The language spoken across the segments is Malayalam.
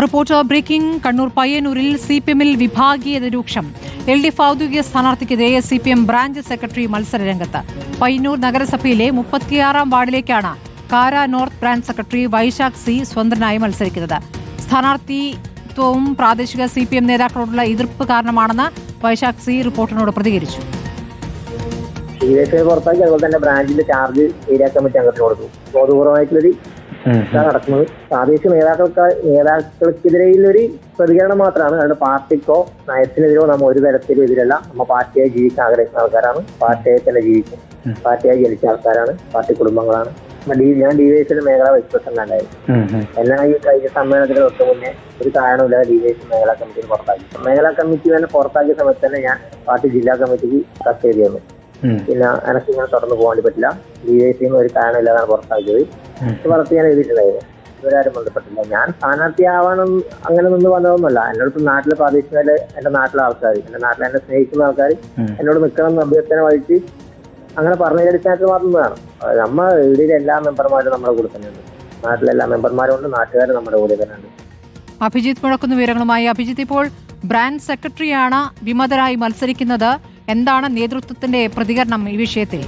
റിപ്പോർട്ടർ ബ്രേക്കിംഗ് കണ്ണൂർ പയ്യന്നൂരിൽ സി പി എമ്മിൽ വിഭാഗീയത രൂക്ഷം എൽ ഡി എഫ് ഔദ്യോഗിക സ്ഥാനാർത്ഥിക്കെതിരെ C P M branch secretary മത്സരരംഗത്ത് Payyanur നഗരസഭയിലെ മുപ്പത്തിയാറാം വാർഡിലേക്കാണ് Kara north branch secretary Vaishakh C സ്വതന്ത്രനായി മത്സരിക്കുന്നത്. സ്ഥാനാർത്ഥിത്വവും പ്രാദേശിക സി പി എം നേതാക്കളോടുള്ള എതിർപ്പ് കാരണമാണെന്ന് വൈശാഖ് സി റിപ്പോർട്ടിനോട് പ്രതികരിച്ചു. പുറത്താക്കി അതുപോലെ തന്നെ ബ്രാഞ്ചിന്റെ ചാർജ് ഏരിയ കമ്മിറ്റി അംഗത്തിന് കൊടുത്തു. ബോധപൂർവമായിട്ടുള്ളൊരു നടക്കുന്നത്. പ്രാദേശിക നേതാക്കൾക്ക് നേതാക്കൾക്കെതിരെയുള്ളൊരു പ്രതികരണം മാത്രമാണ്. അതുകൊണ്ട് പാർട്ടിക്കോ നയത്തിനെതിരോ നമ്മൾ ഒരു തരത്തിലും എതിരല്ല. നമ്മൾ പാർട്ടിയായി ജീവിക്കാൻ ആഗ്രഹിക്കുന്ന ആൾക്കാരാണ്. പാർട്ടിയായി തന്നെ ജീവിക്കും. പാർട്ടിയായി ജനിച്ച ആൾക്കാരാണ്. പാർട്ടി കുടുംബങ്ങളാണ്. ഞാൻ ഡിവൈഎസിന്റെ മേഖല വൈസ് പ്രസിഡന്റ് ഉണ്ടായിരുന്നു എല്ലാം ഈ കഴിഞ്ഞ സമ്മേളനത്തിന് തൊട്ട് മുന്നേ ഒരു കാരണമില്ലാതെ ഡിവൈഎസ് മേഖലാ കമ്മിറ്റിയിൽ പുറത്താക്കി. മേഖലാ കമ്മിറ്റി തന്നെ പുറത്താക്കിയ സമയത്ത് തന്നെ ഞാൻ പാർട്ടി ജില്ലാ കമ്മിറ്റിക്ക് കത്ത് ചെയ്തു പിന്നെ എനക്ക് ഇങ്ങനെ തുടർന്ന് പോകാൻ പറ്റില്ല. ഡി വൈ സിന്ന് ഒരു കാരണമില്ലാതാണ് പുറത്താക്കിയത്. പുറത്ത് ഞാൻ എഴുതിയിട്ടുണ്ടായിരുന്നു. ഇവരാരും ബന്ധപ്പെട്ടില്ല ഞാൻ സ്ഥാനാർത്ഥിയാവാനും അങ്ങനെ നിന്ന് വന്നതൊന്നുമല്ല. എന്നോട് നാട്ടിലെ പ്രാദേശിക എന്റെ നാട്ടിലെ ആൾക്കാർ എന്റെ നാട്ടിലെ എന്നെ സ്നേഹിക്കുന്ന ആൾക്കാർ എന്നോട് നിൽക്കണം എന്ന് അഭ്യർത്ഥന വഹിച്ച് അങ്ങനെ പറഞ്ഞ അടിസ്ഥാനത്തിൽ മാത്രമാണ് നമ്മൾ ഇവിടെ എല്ലാ മെമ്പർമാരും നമ്മുടെ കൂടെ തന്നെയുണ്ട് നാട്ടിലെ എല്ലാ മെമ്പർമാരും ഉണ്ട് നാട്ടുകാർ നമ്മുടെ കൂടെ തന്നെയുണ്ട് അഭിജിത്ത് മുഴക്കുന്ന വിവരങ്ങളുമായി അഭിജിത്ത് ഇപ്പോൾ ബ്രാൻഡ് സെക്രട്ടറിയാണ് വിമതരായി മത്സരിക്കുന്നത്. എന്താണ് നേതൃത്വത്തിന്റെ പ്രതികരണം ഈ വിഷയത്തിൽ?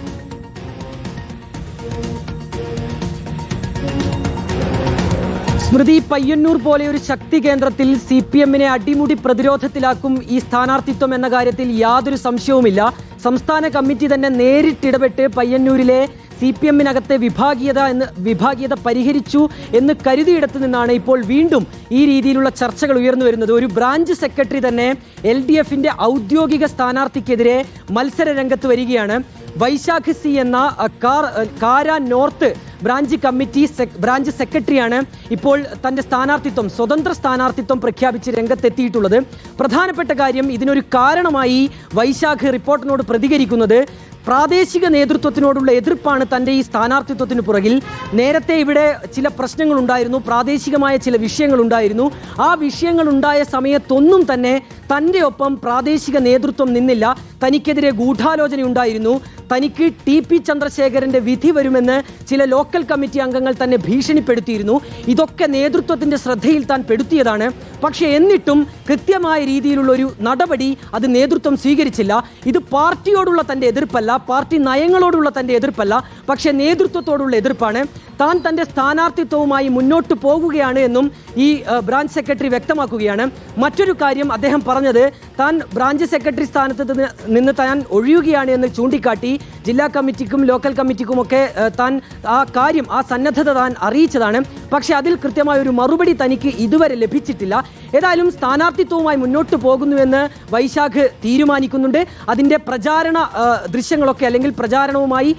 സ്മൃതി പയ്യന്നൂർ പോലെ ഒരു ശക്തി കേന്ദ്രത്തിൽ സി പി എമ്മിനെ അടിമുടി പ്രതിരോധത്തിലാക്കും ഈ സ്ഥാനാർത്ഥിത്വം എന്ന കാര്യത്തിൽ യാതൊരു സംശയവുമില്ല. സംസ്ഥാന കമ്മിറ്റി തന്നെ നേരിട്ടിടപെട്ട് പയ്യന്നൂരിലെ സി പി എമ്മിനകത്തെ വിഭാഗീയത എന്ന് വിഭാഗീയത പരിഹരിച്ചു എന്ന് കരുതിയിടത്തു നിന്നാണ് ഇപ്പോൾ വീണ്ടും ഈ രീതിയിലുള്ള ചർച്ചകൾ ഉയർന്നു വരുന്നത്. ഒരു ബ്രാഞ്ച് സെക്രട്ടറി തന്നെ എൽ ഡി എഫിന്റെ ഔദ്യോഗിക സ്ഥാനാർത്ഥിക്കെതിരെ മത്സര രംഗത്ത് വരികയാണ്. വൈശാഖ് സി എന്ന car Kara north branch committee branch സെക്രട്ടറിയാണ് ഇപ്പോൾ തന്റെ സ്ഥാനാർത്ഥിത്വം സ്വതന്ത്ര സ്ഥാനാർത്ഥിത്വം പ്രഖ്യാപിച്ച് രംഗത്തെത്തിയിട്ടുള്ളത്. പ്രധാനപ്പെട്ട കാര്യം ഇതിനൊരു കാരണമായി വൈശാഖ് റിപ്പോർട്ടിനോട് പ്രതികരിക്കുന്നത് പ്രാദേശിക നേതൃത്വത്തിനോടുള്ള എതിർപ്പാണ് തന്റെ ഈ സ്ഥാനാർത്ഥിത്വത്തിന് പുറകിൽ. നേരത്തെ ഇവിടെ ചില പ്രശ്നങ്ങൾ ഉണ്ടായിരുന്നു പ്രാദേശികമായ ചില വിഷയങ്ങൾ ഉണ്ടായിരുന്നു ആ വിഷയങ്ങൾ ഉണ്ടായ സമയത്തൊന്നും തന്നെ തന്റെ ഒപ്പം പ്രാദേശിക നേതൃത്വം നിന്നില്ല. തനിക്കെതിരെ ഗൂഢാലോചന ഉണ്ടായിരുന്നു തനിക്ക് ടി പി ചന്ദ്രശേഖരന്റെ വിധി വരുമെന്ന് ചില ലോക്കൽ കമ്മിറ്റി അംഗങ്ങൾ തന്നെ ഭീഷണിപ്പെടുത്തിയിരുന്നു. ഇതൊക്കെ നേതൃത്വത്തിന്റെ ശ്രദ്ധയിൽ താൻ പെടുത്തിയതാണ്. പക്ഷേ എന്നിട്ടും കൃത്യമായ രീതിയിലുള്ള ഒരു നടപടി അത് നേതൃത്വം സ്വീകരിച്ചില്ല. ഇത് പാർട്ടിയോടുള്ള തന്റെ എതിർപ്പല്ല പാർട്ടി നയങ്ങളോടുള്ള തന്റെ എതിർപ്പല്ല പക്ഷേ നേതൃത്വത്തോടുള്ള എതിർപ്പാണ്. താൻ തന്റെ സ്ഥാനാർത്ഥിത്വവുമായി മുന്നോട്ട് പോകുകയാണ് എന്നും ഈ ബ്രാഞ്ച് സെക്രട്ടറി വ്യക്തമാക്കുകയാണ്. മറ്റൊരു കാര്യം അദ്ദേഹം പറഞ്ഞത് താൻ ബ്രാഞ്ച് സെക്രട്ടറി സ്ഥാനത്ത് നിന്ന് താൻ ഒഴിയുകയാണ് എന്ന് ചൂണ്ടിക്കാട്ടി ജില്ലാ കമ്മിറ്റിക്കും ലോക്കൽ കമ്മിറ്റിക്കുമൊക്കെ താൻ ആ കാര്യം ആ സന്നദ്ധത താൻ അറിയിച്ചതാണ്. പക്ഷേ അതിൽ കൃത്യമായ ഒരു മറുപടി തനിക്ക് ഇതുവരെ ലഭിച്ചിട്ടില്ല. ഏതായാലും സ്ഥാനാർത്ഥിത്വവുമായി മുന്നോട്ട് പോകുന്നുവെന്ന് വൈശാഖ് തീരുമാനിക്കുന്നുണ്ട്. അതിന്റെ പ്രചാരണ ദൃശ്യങ്ങളൊക്കെ അല്ലെങ്കിൽ പ്രചാരണവുമായി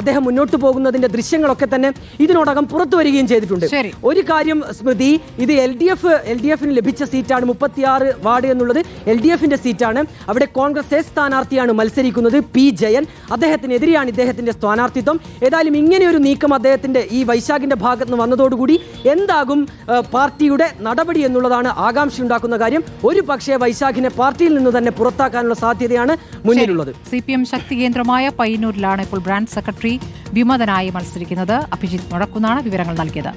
അദ്ദേഹം മുന്നോട്ട് പോകുന്നതിന്റെ ദൃശ്യങ്ങളൊക്കെ തന്നെ ഇതിനോടകം പുറത്തു വരികയും ചെയ്തിട്ടുണ്ട്. ഒരു കാര്യം സ്മൃതി ഇത് L D F L D എഫിന് ലഭിച്ച സീറ്റാണ് മുപ്പത്തിയാറ് വാർഡ് എന്നുള്ളത് എൽ ഡി എഫിന്റെ സീറ്റാണ്. അവിടെ കോൺഗ്രസ് എസ് സ്ഥാനാർത്ഥിയാണ് മത്സരിക്കുന്നത് പി ജയൻ. അദ്ദേഹത്തിനെതിരെയാണ് ഇദ്ദേഹത്തിന്റെ സ്ഥാനാർത്ഥിത്വം. ഏതായാലും ഇങ്ങനെ ഒരു നീക്കം അദ്ദേഹത്തിന്റെ ഈ വൈശാഖിന്റെ ഭാഗത്ത് നിന്ന് വന്നതോടുകൂടി എന്താകും പാർട്ടിയുടെ നടപടി എന്നുള്ളതാണ് ആകാംക്ഷ ഉണ്ടാക്കുന്ന കാര്യം. ഒരു പക്ഷേ വൈശാഖിനെ പാർട്ടിയിൽ നിന്ന് തന്നെ പുറത്താക്കാനുള്ള സാധ്യതയാണ് മുന്നിലുള്ളത്. സി പി എം ശക്തി കേന്ദ്രമായ പയ്യന്നൂരിലാണ് ഇപ്പോൾ ബ്രാഞ്ച് സെക്രട്ടറി വിമതനായി മത്സരിക്കുന്നത്. അഭിജിത്ത് മുഴക്കുന്നാണ് വിവരങ്ങൾ നൽകിയത്.